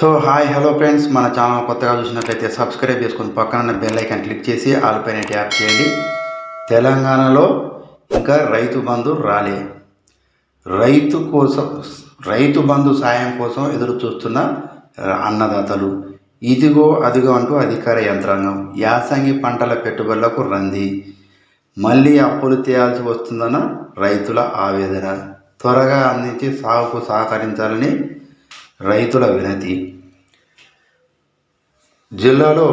So hi hello friends. మన channel కొత్తగా చూసినట్లయితే సబ్స్క్రైబ్ చేసుకుని పక్కన ఉన్న బెల్ ఐకాన్ క్లిక్ చేసి ఆల్పైన ట్యాప్ చేయండి. తెలంగాణలో ఇంకా రైతు బంధు రాలే. రైతు కోసం రైతు బంధు సాయం కోసం ఎదురు చూస్తున్న అన్నదాతలు. ఇదిగో అదిగో అంటూ అధికార యంత్రాంగం యాసంగి పంటల పెట్టుబడులకు రంది. మళ్ళీ అప్పులు తీయాల్సి వస్తుందన్న రైతుల ఆవేదన. త్వరగా అందించి సాగుకు సహకరించాలని రైతుల వినతి. జిల్లాలో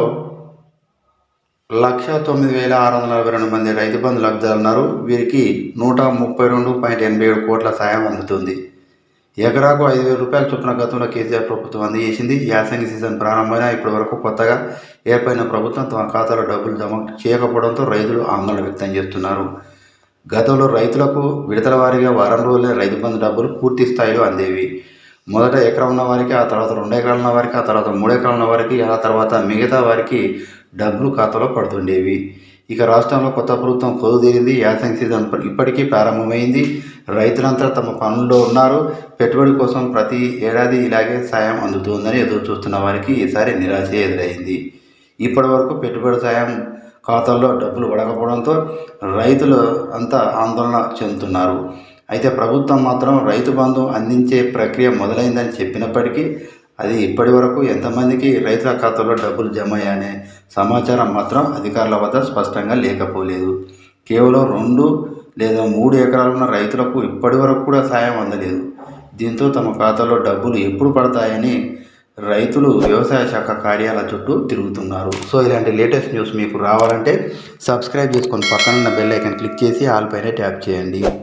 లక్ష తొమ్మిది వేల ఆరు వందల నలభై రెండు మంది రైతు బంధు లబ్ధిదారులు ఉన్నారు వీరికి నూట ముప్పై రెండు పాయింట్ ఎనభై ఏడు కోట్ల సాయం అందుతుంది. ఎకరాకు ఐదు వేల రూపాయల చొప్పున గతంలో కేసీఆర్ ప్రభుత్వం అందజేసింది. యాసంగి సీజన్ ప్రారంభమైన ఇప్పటి వరకు కొత్తగా ఏర్పడిన ప్రభుత్వం తమ ఖాతాలో డబ్బులు జమ చేయకపోవడంతో రైతులు ఆందోళన వ్యక్తం చేస్తున్నారు. గతంలో రైతులకు విడతల వారీగా వారం రోజులే రైతు బంధు డబ్బులు పూర్తి స్థాయిలో అందేవి. మొదట ఎకరం ఉన్న వారికి ఆ తర్వాత రెండు ఎకరాలు ఉన్న వారికి ఆ తర్వాత మూడు ఎకరాలు ఉన్న వారికి ఆ తర్వాత మిగతా వారికి డబ్బులు ఖాతాలో పడుతుండేవి. ఇక రాష్ట్రంలో కొత్త ప్రభుత్వం కొలుదేరింది యాసంగి సీజన్ ఇప్పటికీ ప్రారంభమైంది. రైతులంతా తమ పనుల్లో ఉన్నారు. పెట్టుబడి కోసం ప్రతి ఏడాది ఇలాగే సాయం అందుతుందని ఎదురు చూస్తున్న వారికి ఈసారి నిరాశ ఎదురైంది. ఇప్పటి వరకు పెట్టుబడి సాయం ఖాతాల్లో డబ్బులు పడకపోవడంతో రైతులు అంతా ఆందోళన చెందుతున్నారు. అయితే ప్రభుత్వం మాత్రం రైతు బంధు అందించే ప్రక్రియ మొదలైందని చెప్పినప్పటికీ అది ఇప్పటి వరకు ఎంతమందికి రైతుల ఖాతాలో డబ్బులు జమ అయ్యాయనే సమాచారం మాత్రం అధికారుల వద్ద స్పష్టంగా లేకపోలేదు. కేవలం రెండు లేదా మూడు ఎకరాలున్న రైతులకు ఇప్పటి వరకు కూడా సాయం అందలేదు. దీంతో తమ ఖాతాలో డబ్బులు ఎప్పుడు పడతాయని రైతులు వ్యవసాయ శాఖ కార్యాలయ చుట్టూ తిరుగుతున్నారు. సో ఇలాంటి లేటెస్ట్ న్యూస్ మీకు రావాలంటే సబ్స్క్రైబ్ చేసుకొని పక్కన ఉన్న బెల్ ఐకన్ క్లిక్ చేసి ఆల్ పైన ట్యాప్ చేయండి.